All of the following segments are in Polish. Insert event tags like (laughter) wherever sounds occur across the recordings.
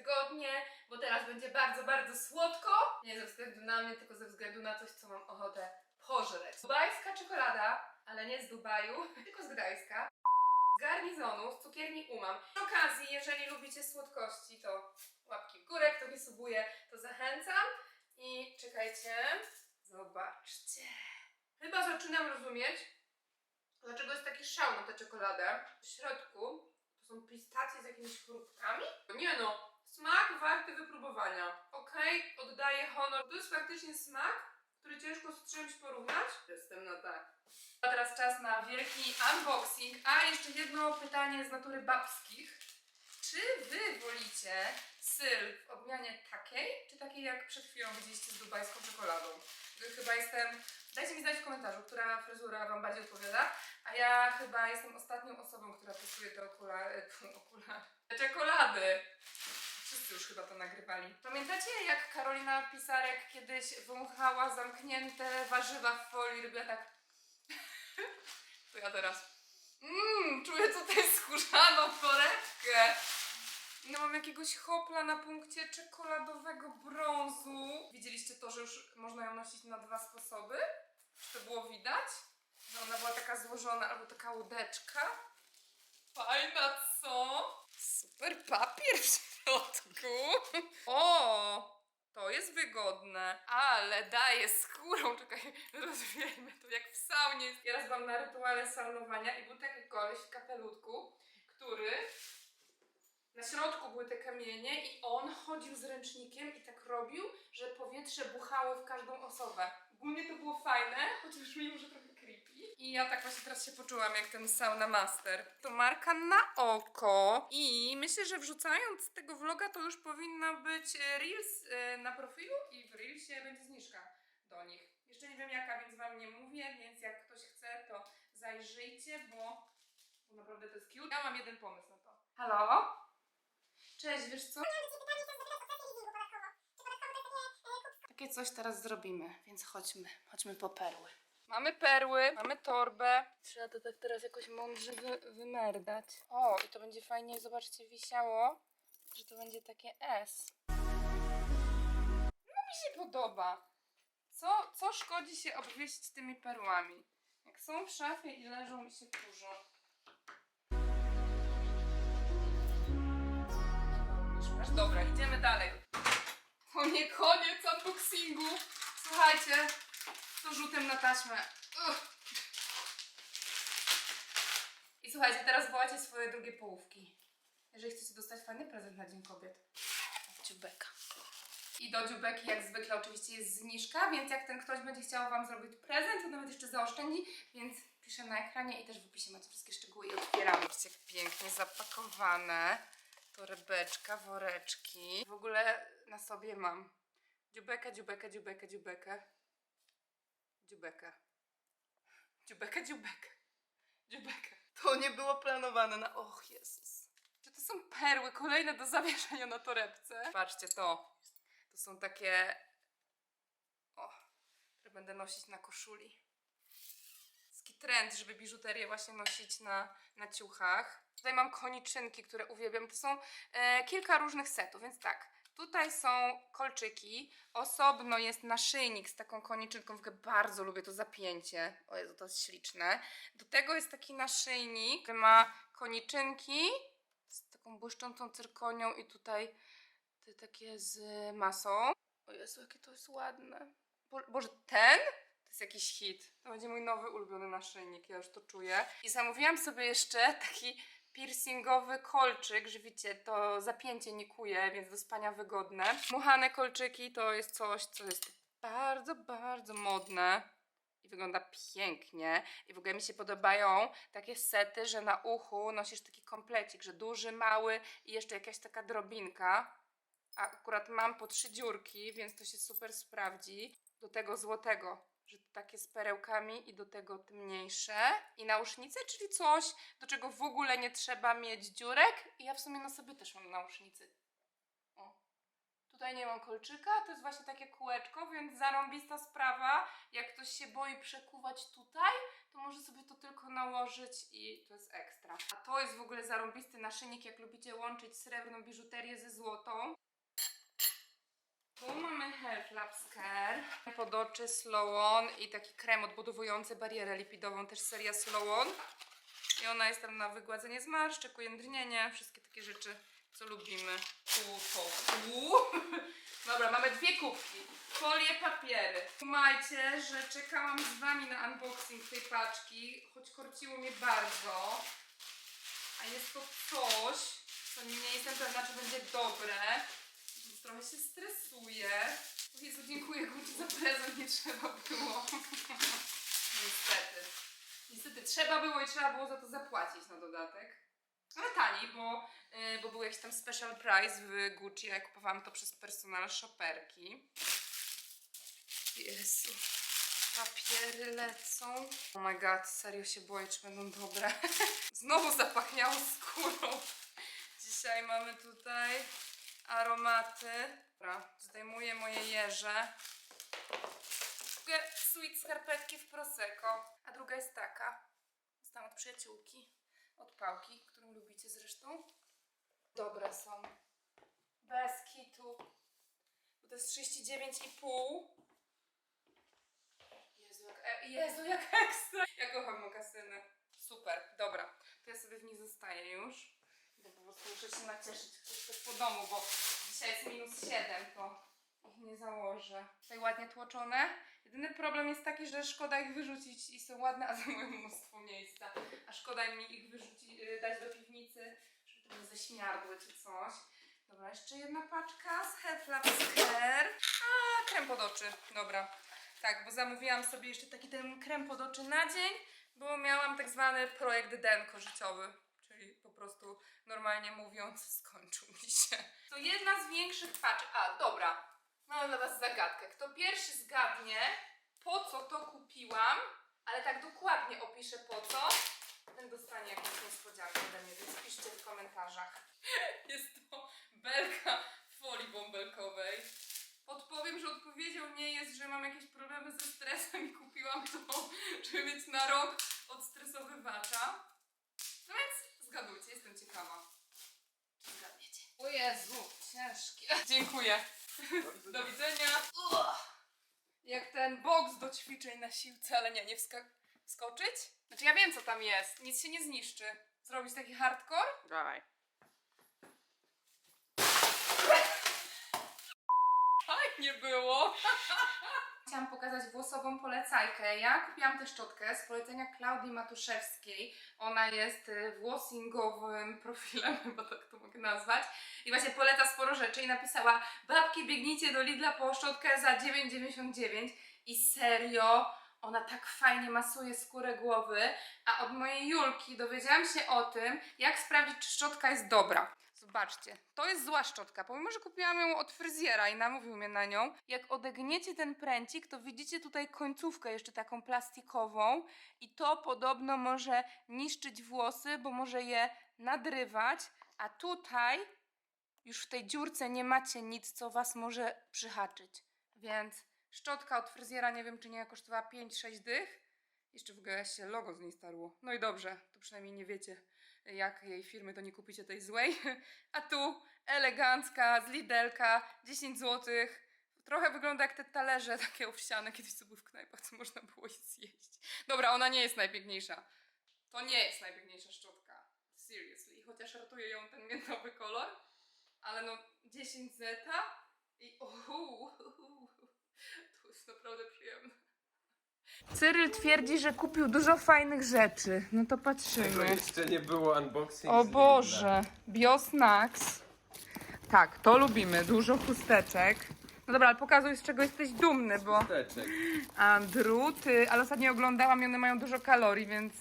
wygodnie, bo teraz będzie bardzo, bardzo słodko. Nie ze względu na mnie, tylko ze względu na coś, co mam ochotę pożreć. Dubajska czekolada, ale nie z Dubaju, (laughs) tylko z Gdańska. Z garnizonu, z cukierni Umam. Przy okazji, jeżeli lubicie słodkości, to łapki w górę, kto nie subuje, to zachęcam. I czekajcie, zobaczcie. Chyba zaczynam rozumieć, dlaczego jest taki szał na tę czekoladę. W środku to są pistacje z jakimiś chrupkami. Nie no, smak warty wypróbowania. Okej, oddaję honor. To jest faktycznie smak, który ciężko z czymś porównać. Jestem na tak. A teraz czas na wielki unboxing. A jeszcze jedno pytanie z natury babskich. Czy wy wolicie syl w odmianie takiej, czy takiej jak przed chwilą widzieliście z dubajską czekoladą? Chyba jestem... Dajcie mi znać w komentarzu, która fryzura wam bardziej odpowiada. A ja chyba jestem ostatnią osobą, która pasuje do okulary... (laughs) okulary... czekolady. Wszyscy już chyba to nagrywali. Pamiętacie jak Karolina Pisarek kiedyś wąchała zamknięte warzywa w folii, robiła tak... (laughs) to ja teraz... Mmm, czuję tutaj skórzaną torebkę. No mam jakiegoś hopla na punkcie czekoladowego brązu. Widzieliście to, że już można ją nosić na dwa sposoby? Czy to było widać? Że ona była taka złożona, albo taka łódeczka. Fajna, co? Super papier (laughs) środku. (laughs) O! To jest wygodne, ale daje skórą. Czekaj, rozwijajmy to jak w saunie. Ja raz byłam na rytuale saunowania i był taki koleś w kapelutku, który na środku były te kamienie i on chodził z ręcznikiem i tak robił, że powietrze buchało w każdą osobę. Ogólnie to było fajne, chociaż mi może trochę. I ja tak właśnie teraz się poczułam jak ten sauna master. To marka na oko i myślę, że wrzucając tego vloga to już powinna być e, Reels e, na profilu i w Reelsie będzie zniżka do nich. Jeszcze nie wiem jaka, więc wam nie mówię, więc jak ktoś chce to zajrzyjcie, bo, bo naprawdę to jest cute. Ja mam jeden pomysł na to. Halo? Cześć, wiesz co? Takie coś teraz zrobimy, więc chodźmy, chodźmy po perły. Mamy perły, mamy torbę. Trzeba to tak teraz jakoś mądrze wy, wymerdać. O, i to będzie fajnie, zobaczcie, wisiało, że to będzie takie S. No mi się podoba. Co, co szkodzi się obwieść tymi perłami? Jak są w szafie i leżą i się kurzą. Aż dobra, idziemy dalej. To nie koniec unboxingu. Słuchajcie, to rzutem na taśmę. Uch. I słuchajcie, teraz wołacie swoje drugie połówki. Jeżeli chcecie dostać fajny prezent na Dzień Kobiet. Dziubeka. I do dziubeki jak zwykle oczywiście jest zniżka, więc jak ten ktoś będzie chciał Wam zrobić prezent, to nawet jeszcze zaoszczędzi, więc piszę na ekranie i też w opisie macie wszystkie szczegóły i otwieramy. Zobaczcie, jak pięknie zapakowane. Torebeczka, woreczki. W ogóle na sobie mam dziubeka, dziubeka, dziubeka, dziubeka. Dziubeka. Dziubeka, dziubeka. Dziubeka. To nie było planowane na... Och, Jezus. Czy to są perły kolejne do zawieszenia na torebce? Patrzcie to. To są takie... O, które będę nosić na koszuli. Taki trend, żeby biżuterię właśnie nosić na, na ciuchach. Tutaj mam koniczynki, które uwielbiam. To są e, kilka różnych setów, więc tak. Tutaj są kolczyki, osobno jest naszyjnik z taką koniczynką, w ogóle bardzo lubię to zapięcie. O Jezu, to jest śliczne. Do tego jest taki naszyjnik, który ma koniczynki z taką błyszczącą cyrkonią i tutaj te takie z masą. O Jezu, jakie to jest ładne. Bo, Boże, ten? To jest jakiś hit. To będzie mój nowy ulubiony naszyjnik, ja już to czuję. I zamówiłam sobie jeszcze taki piercingowy kolczyk, że wiecie, to zapięcie nie kuje, więc do spania wygodne. Muchane kolczyki to jest coś, co jest bardzo, bardzo modne i wygląda pięknie. I w ogóle mi się podobają takie sety, że na uchu nosisz taki komplecik, że duży, mały i jeszcze jakaś taka drobinka. A akurat mam po trzy dziurki, więc to się super sprawdzi. Do tego złotego, że takie z perełkami i do tego te mniejsze. I nausznice, czyli coś, do czego w ogóle nie trzeba mieć dziurek. I ja w sumie na sobie też mam nausznicy. O, tu Tutaj nie mam kolczyka, to jest właśnie takie kółeczko, więc zarąbista sprawa. Jak ktoś się boi przekuwać tutaj, to może sobie to tylko nałożyć i to jest ekstra. A to jest w ogóle zarąbisty naszyjnik, jak lubicie łączyć srebrną biżuterię ze złotą. Tu mamy Health Labs Care, pod oczy Slow On i taki krem odbudowujący barierę lipidową, też seria Slow On. I ona jest tam na wygładzenie zmarszczek, ujędrnienie, wszystkie takie rzeczy, co lubimy. Tu, to, tu. (laughs) Dobra, mamy dwie kubki. Folie, papiery. Kumajcie, że czekałam z wami na unboxing tej paczki, choć korciło mnie bardzo. A jest to coś, co nie jestem pewna, czy będzie dobre. Trochę się stresuję. O Jezu, dziękuję Guci za prezent, nie trzeba było. (laughs) Niestety. Niestety trzeba było i trzeba było za to zapłacić na dodatek. Ale tani, bo, yy, bo był jakiś tam special price w Gucci, ja kupowałam to przez personal shopperki. Jezu. Papiery lecą. Oh my god, serio się boję, czy będą dobre. (laughs) Znowu zapachniało skórą. Dzisiaj mamy tutaj aromaty. Dobra, zdejmuję moje jeże. Sweet skarpetki w Prosecco. A druga jest taka. Dostałam od przyjaciółki. Od pałki, którą lubicie zresztą. Dobre są. Bez kitu. Bo to jest 39,5. Jezu, jak, e, Jezu, jak ekstra! Ja kocham mokasyny. Super, dobra. To ja sobie w nich zostaję już. Muszę się nacieszyć też po domu, bo dzisiaj jest minus 7, to ich nie założę. Tutaj ładnie tłoczone. Jedyny problem jest taki, że szkoda ich wyrzucić i są ładne, a zajmują mnóstwo miejsca. A szkoda mi ich wyrzucić, y, dać do piwnicy, żeby to nie ześmiardły czy coś. Dobra, jeszcze jedna paczka z Health Labs Care. A, krem pod oczy. Dobra. Tak, bo zamówiłam sobie jeszcze taki ten krem pod oczy na dzień, bo miałam tak zwany projekt denko życiowy. Prostu normalnie mówiąc, (laughs) skończył mi się. To jedna z większych paczek. A, dobra. Mam dla Was zagadkę. Kto pierwszy zgadnie, po co to kupiłam, ale tak dokładnie opiszę po co, ten dostanie jakąś niespodziankę ode mnie, więc piszcie w komentarzach. (laughs) Jest to belka folii bąbelkowej. Podpowiem, że odpowiedzią nie jest, że mam jakieś problemy ze stresem i kupiłam to, żeby mieć na rok odstresowywacza. No więc zgadujcie, jestem ciekawa. Czy zgadniecie? O Jezu, ciężkie. Dziękuję. Do widzenia. Jak ten boks do ćwiczeń na siłce, ale nie, nie wska- wskoczyć? Znaczy ja wiem co tam jest, nic się nie zniszczy. Zrobić taki hardcore? Dawaj. Fajnie było. (laughs) Chciałam pokazać włosową polecajkę. Ja kupiłam tę szczotkę z polecenia Klaudii Matuszewskiej. Ona jest y, włosingowym (laughs) profilem, chyba tak to mogę nazwać. I właśnie poleca sporo rzeczy i napisała Babki, biegnijcie do Lidla po szczotkę za 9,99 i serio, ona tak fajnie masuje skórę głowy, a od mojej Julki dowiedziałam się o tym, jak sprawdzić, czy szczotka jest dobra. Zobaczcie, to jest zła szczotka, pomimo, że kupiłam ją od fryzjera i namówił mnie na nią. Jak odegniecie ten pręcik, to widzicie tutaj końcówkę jeszcze taką plastikową i to podobno może niszczyć włosy, bo może je nadrywać, a tutaj już w tej dziurce nie macie nic, co was może przyhaczyć. Więc szczotka od fryzjera, nie wiem czy nie kosztowała 5-6 dych. Jeszcze w ogóle się logo z niej starło. No i dobrze, to przynajmniej nie wiecie jak jej firmy, to nie kupicie tej złej. (laughs) A tu elegancka, z Lidelka, 10 zł. Trochę wygląda jak te talerze takie owsiane, kiedyś co były w knajpach, co (laughs) można było je zjeść. Dobra, ona nie jest najpiękniejsza. To nie jest najpiękniejsza szczotka. Seriously. Chociaż ratuje ją ten miętowy kolor. Ale no 10 zeta i uhu, to jest naprawdę przyjemne. Cyryl twierdzi, że kupił dużo fajnych rzeczy. No to Tego patrzymy. jeszcze nie było unboxing. O z Boże, Biosnacks. Tak, to lubimy, dużo chusteczek. No dobra, ale pokazuj z czego jesteś dumny, bo Lidla. A druty, ale ostatnio oglądałam i one mają dużo kalorii, więc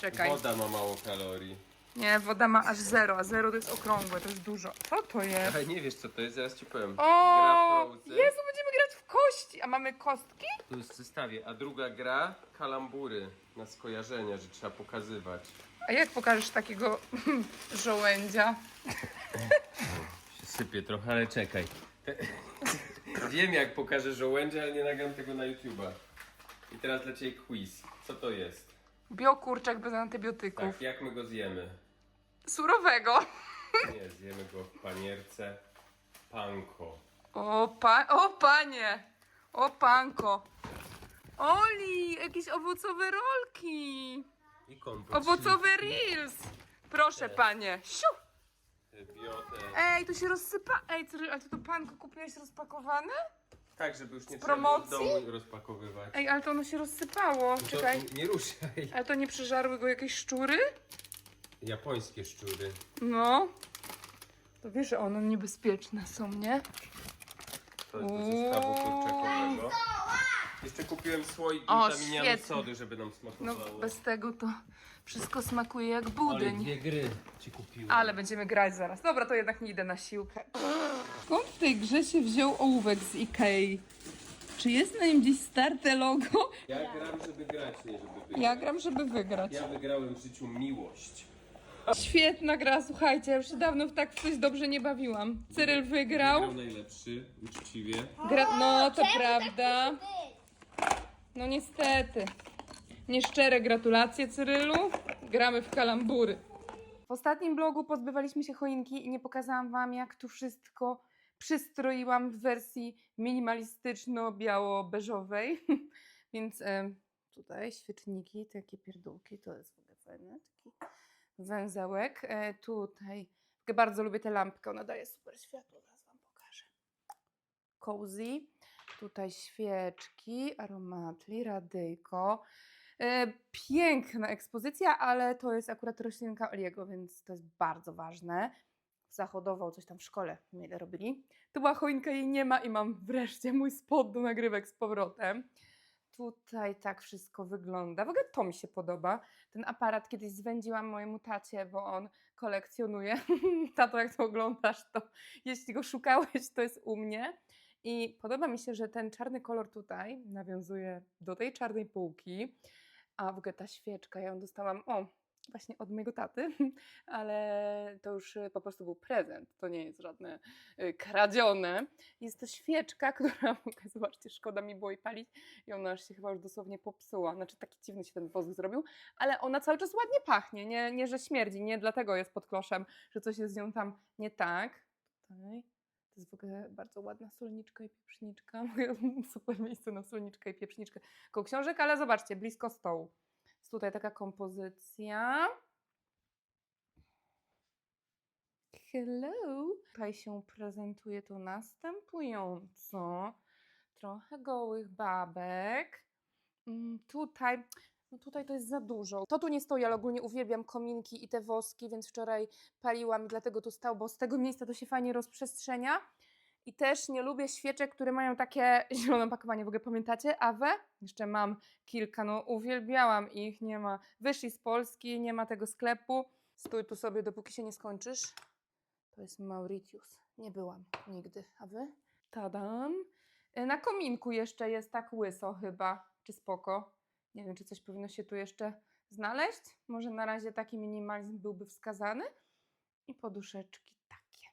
czekaj. Woda ma mało kalorii. Nie, woda ma aż zero, a zero to jest okrągłe, to jest dużo. Co to jest? Ale nie wiesz co to jest, zaraz ci powiem. O, Gra. Jezu, będziemy grać w kości, a mamy kostki? Tu jest w zestawie, a druga gra kalambury na skojarzenia, że trzeba pokazywać. A jak pokażesz takiego (laughs) żołędzia? (laughs) Się sypie trochę, ale czekaj. (laughs) Wiem jak pokażę żołędzie, ale nie nagram tego na YouTube'a. I teraz dla Ciebie quiz. Co to jest? Biokurczak bez antybiotyków. Tak, jak my go zjemy? Surowego. Nie, zjemy go w panierce. Panko. O, pa o panie! O panko! Oli, jakieś owocowe rolki! I kompot. Owocowe reels! Proszę panie. Siu! Biotę. Ej, to się rozsypa. Ej, Cyryl, a ty to panko kupiłeś rozpakowane? Tak, żeby już nie trzeba było w promocji? domu rozpakowywać. Ej, ale to ono się rozsypało. No to Czekaj. Nie ruszaj. Ale to nie przeżarły go jakieś szczury? Japońskie szczury. No. To wiesz, że one niebezpieczne są, nie? To jest do zestawu kurczakowego. Jeszcze kupiłem słoik O, świetnie. sody, żeby nam No, smakowało. bez tego to wszystko smakuje jak Ale budyń. dwie gry ci kupiłem. Ale będziemy grać zaraz. Dobra, to jednak nie idę na siłkę. Skąd w tej grze się wziął ołówek z Ikei? Czy jest na nim gdzieś starte logo? Ja gram, żeby grać, nie żeby wygrać. Ja gram, żeby wygrać. Ja wygrałem w życiu miłość. Świetna gra, słuchajcie, ja już się dawno w tak w coś dobrze nie bawiłam. Cyryl wygrał. Wygrał najlepszy, uczciwie. Gra... No, to prawda. No niestety. Nieszczere gratulacje Cyrylu. Gramy w kalambury. W ostatnim blogu pozbywaliśmy się choinki i nie pokazałam wam jak tu wszystko przystroiłam w wersji minimalistyczno-biało-beżowej. (laughs) Więc tutaj świeczniki, takie pierdółki, to jest w ogóle fajne. Taki węzełek. E, tutaj bardzo lubię tę lampkę, ona daje super światło, zaraz wam pokażę. Cozy. Tutaj świeczki, aromatli, radyjko. E, piękna ekspozycja, ale to jest akurat roślinka Oliego, więc to jest bardzo ważne. Zahodował coś tam w szkole, mieli robili. Tu była choinka, jej nie ma i mam wreszcie mój spot do nagrywek z powrotem. Tutaj tak wszystko wygląda. W ogóle to mi się podoba. Ten aparat kiedyś zwędziłam mojemu tacie, bo on kolekcjonuje. (laughs) Tato, jak to oglądasz, to jeśli go szukałeś, to jest u mnie. I podoba mi się, że ten czarny kolor tutaj nawiązuje do tej czarnej półki, a w ogóle ta świeczka, ja ją dostałam, o, właśnie od mojego taty, (laughs) ale to już y, po prostu był prezent, to nie jest żadne y, kradzione. Jest to świeczka, (laughs) która, zobaczcie, szkoda mi było jej palić i ona się chyba już dosłownie popsuła, znaczy taki dziwny się ten wosk zrobił, ale ona cały czas ładnie pachnie, nie, nie że śmierdzi, nie dlatego jest pod kloszem, że coś jest z nią tam nie tak. Tutaj. To jest w ogóle bardzo ładna solniczka i pieprzniczka. (laughs) Super miejsce na solniczkę i pieprzniczkę. Koło książek, ale zobaczcie, blisko stołu. Tutaj taka kompozycja. Hello. Tutaj się prezentuje to następująco. Trochę gołych babek. Mm, Tutaj, no tutaj to jest za dużo. To tu nie stoi, ale ogólnie uwielbiam kominki i te woski, więc wczoraj paliłam i dlatego tu stał, bo z tego miejsca to się fajnie rozprzestrzenia. I też nie lubię świeczek, które mają takie (laughs) zielone opakowanie. W ogóle pamiętacie? Awe? Jeszcze mam kilka, no uwielbiałam ich, nie ma. Wyszli z Polski, nie ma tego sklepu. Stój tu sobie, dopóki się nie skończysz. To jest Mauritius. Nie byłam nigdy. A wy? Tadam. Y, Na kominku jeszcze jest tak łyso chyba. Czy spoko? Nie wiem, czy coś powinno się tu jeszcze znaleźć. Może na razie taki minimalizm byłby wskazany. I poduszeczki takie.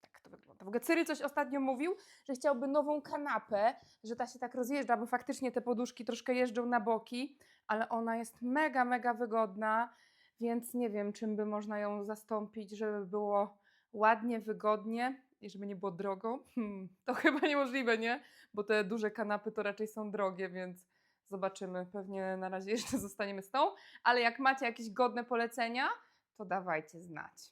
Tak to wygląda. W ogóle Cyry coś ostatnio mówił, że chciałby nową kanapę, że ta się tak rozjeżdża, bo faktycznie te poduszki troszkę jeżdżą na boki, ale ona jest mega, mega wygodna, więc nie wiem, czym by można ją zastąpić, żeby było ładnie, wygodnie i żeby nie było drogo. Hmm, to (laughs) chyba niemożliwe, nie? Bo te duże kanapy to raczej są drogie, więc zobaczymy. Pewnie na razie (laughs) jeszcze zostaniemy z tą, ale jak macie jakieś godne polecenia, to dawajcie znać.